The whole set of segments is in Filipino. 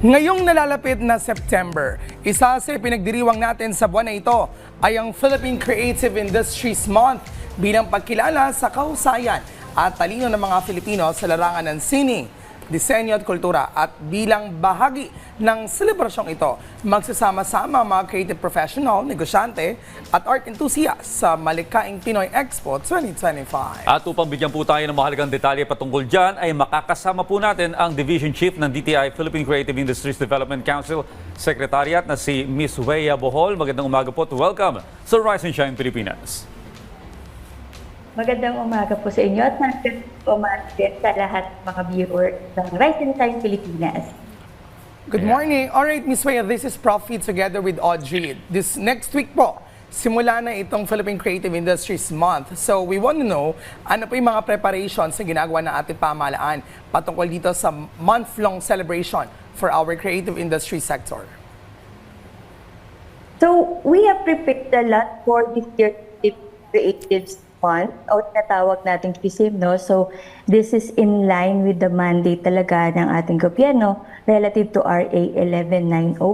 Ngayong nalalapit na September, isa sa pinagdiriwang natin sa buwan na ito ay ang Philippine Creative Industries Month bilang pagkilala sa kahusayan at talino ng mga Filipino sa larangan ng sining, disenyo at kultura at bilang bahagi ng selebrasyong ito, magsasama-sama mga creative professional, negosyante at art enthusiasts sa Malikaing Pinoy Expo 2025. At upang bigyan po tayo ng mahalagang detalye patungkol dyan, ay makakasama po natin ang Division Chief ng DTI Philippine Creative Industries Development Council Secretariat na si Miss Weya Bohol. Magandang umaga po at welcome sa Rise and Shine Pilipinas. Magandang umaga po sa inyo at magandang umaga sa lahat mga viewers ng Rise and Shine Pilipinas. Good morning. All right, Miss Weya, this is Profi together with Audrey. This next week po, simula na itong Philippine Creative Industries Month. So we want to know, ano po yung mga preparations na ginagawa ng ating pamahalaan patungkol dito sa month-long celebration for our creative industry sector. So, we have prepared a lot for this year's Creatives Month o tinatawag nating PSIM, no? So, this is in line with the mandate talaga ng ating gobyerno relative to RA 11904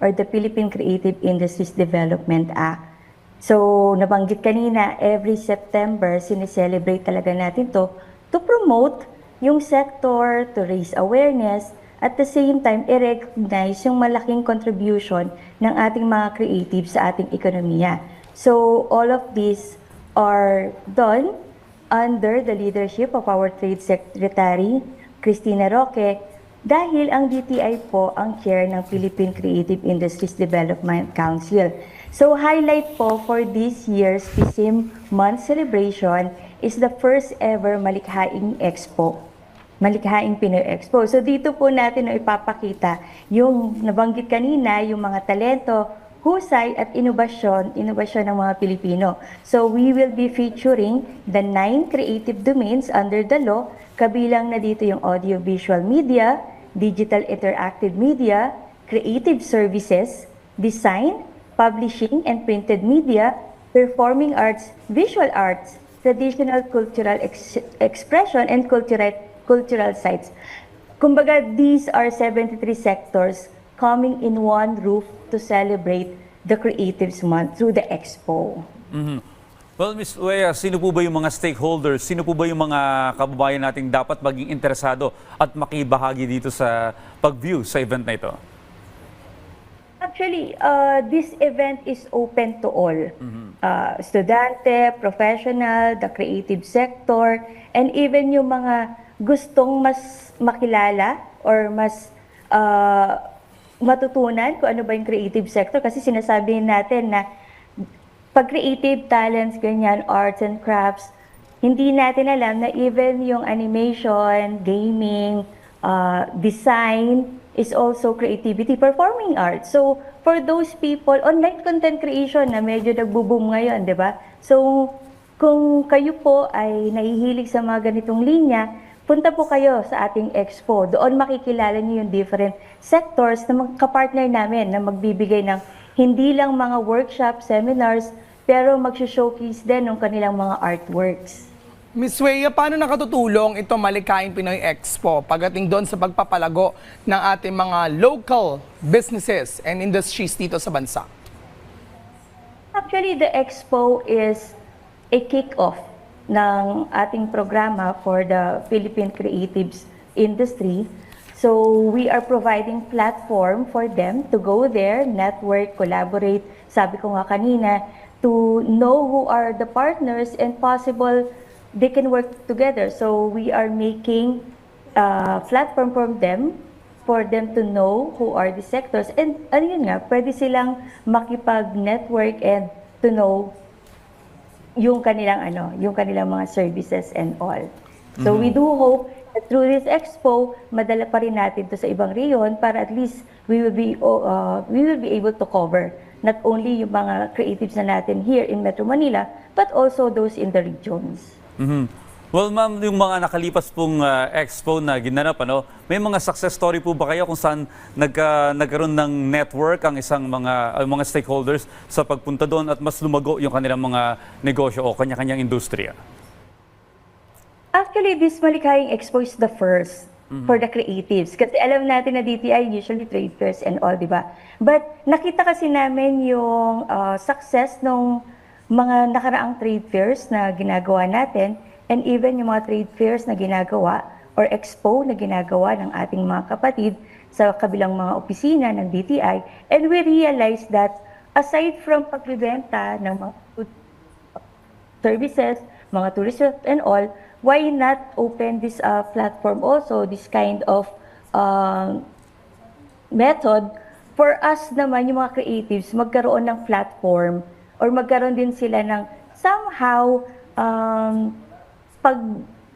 or the Philippine Creative Industries Development Act. So, nabanggit kanina, every September, sineselebrate talaga natin to to promote yung sector, to raise awareness, at the same time, i-recognize yung malaking contribution ng ating mga creatives sa ating ekonomiya. So, all of these are done under the leadership of our Trade Secretary, Christina Roque, dahil ang DTI po ang chair ng Philippine Creative Industries Development Council. So highlight po for this year's PISIM month celebration is the first ever Malikhaing Expo. Malikhaing Pinoy Expo. So dito po natin na ipapakita yung nabanggit kanina, yung mga talento, husay at inobasyon, inobasyon ng mga Pilipino. So we will be featuring the nine creative domains under the law, kabilang na dito yung audiovisual media, digital interactive media, creative services, design, publishing and printed media, performing arts, visual arts, traditional cultural ex- expression, and cultural, cultural sites. Kumbaga, these are 73 sectors coming in one roof to celebrate the Creatives Month through the Expo. Well, Miss Weya, sino po ba yung mga stakeholders? Sino po ba yung mga kababayan nating dapat maging interesado at makibahagi dito sa pag-view sa event na ito? Actually, uh, this event is open to all. Uh, estudyante, professional, the creative sector, and even yung mga gustong mas makilala or mas uh, matutunan kung ano ba yung creative sector. Kasi sinasabi natin na pag creative talents, ganyan, arts and crafts, hindi natin alam na even yung animation, gaming, uh, design is also creativity, performing arts. So, for those people, online content creation na medyo nagbo-boom ngayon, di ba? So, kung kayo po ay nahihilig sa mga ganitong linya, punta po kayo sa ating expo. Doon makikilala niyo yung different sectors na magka-partner namin na magbibigay ng hindi lang mga workshop, seminars, pero mag-showcase din ng kanilang mga artworks. Miss Weya, paano nakatutulong ito Malikaing Pinoy Expo pagdating doon sa pagpapalago ng ating mga local businesses and industries dito sa bansa? Actually, the expo is a kick-off ng ating programa for the Philippine Creatives industry. So we are providing platform for them to go there, network, collaborate, sabi ko nga kanina, to know who are the partners and possible they can work together. So we are making a platform for them for them to know who are the sectors and ano yun nga, pwede silang makipag-network and to know yung kanilang ano, yung kanilang mga services and all. So we do hope that through this expo, madala pa rin natin to sa ibang reyon para at least we will be uh, we will be able to cover not only yung mga creatives na natin here in Metro Manila, but also those in the regions. Mhm. Well, ma'am, yung mga nakalipas pong uh, expo na ginanap, ano, may mga success story po ba kayo kung saan nagka, nagkaroon ng network ang isang mga, uh, mga stakeholders sa pagpunta doon at mas lumago yung kanilang mga negosyo o kanya-kanyang industriya? Actually, this Malikhaing Expo is the first for the creatives. Kasi alam natin na DTI usually trade fairs and all, di ba? But nakita kasi namin yung uh, success ng mga nakaraang trade fairs na ginagawa natin and even yung mga trade fairs na ginagawa or expo na ginagawa ng ating mga kapatid sa kabilang mga opisina ng DTI. And we realized that aside from pagbibenta ng mga food services, mga tourism and all, why not open this uh, platform also, this kind of um, method for us naman, yung mga creatives, magkaroon ng platform or magkaroon din sila ng somehow um, pag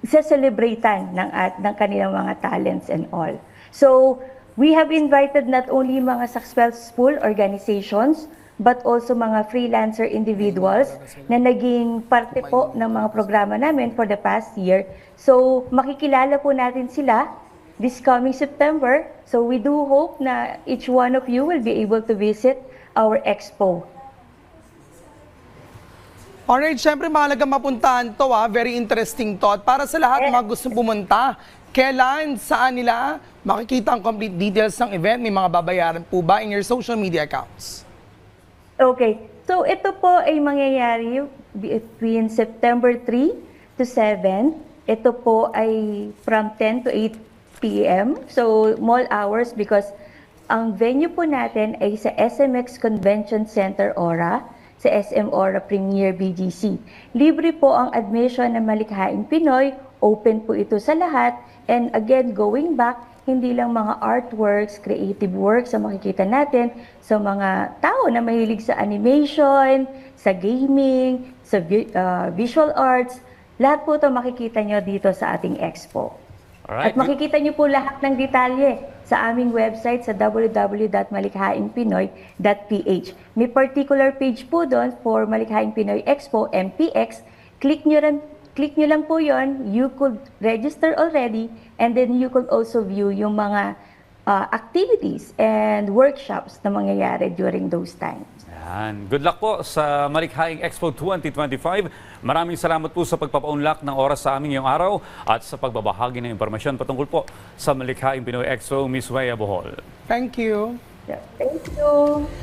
celebratean ng, at, ng kanilang mga talents and all. So, we have invited not only mga successful organizations, but also mga freelancer individuals na naging parte po ng mga programa namin for the past year. So, makikilala po natin sila this coming September. So, we do hope na each one of you will be able to visit our expo. Alright, syempre mahalaga mapuntahan to ah. Very interesting to. At para sa lahat mga gustong pumunta, kailan, saan nila makikita ang complete details ng event? May mga babayaran po ba in your social media accounts? Okay. So, ito po ay mangyayari between September 3 to 7. Ito po ay from 10 to 8 p.m. So, mall hours because ang venue po natin ay sa SMX Convention Center Ora, sa SM Ora Premier BGC. Libre po ang admission ng Malikhaing Pinoy, open po ito sa lahat. And again, going back, hindi lang mga artworks, creative works ang makikita natin sa mga tao na mahilig sa animation, sa gaming, sa uh, visual arts. Lahat po ito makikita nyo dito sa ating expo. Alright. At makikita nyo po lahat ng detalye sa aming website sa www.malikhaingpinoy.ph. May particular page po doon for Malikhaing Pinoy Expo, MPX. Click nyo, rin, click nyo lang po yon. You could register already and then you could also view yung mga uh, activities and workshops na mangyayari during those times. Yan. Good luck po sa Malikhaing Expo 2025. Maraming salamat po sa pagpapaunlak ng oras sa amin ngayong araw at sa pagbabahagi ng impormasyon patungkol po sa Malikhaing Pinoy Expo, Miss Wea Bohol. Thank you. Yeah, Thank you.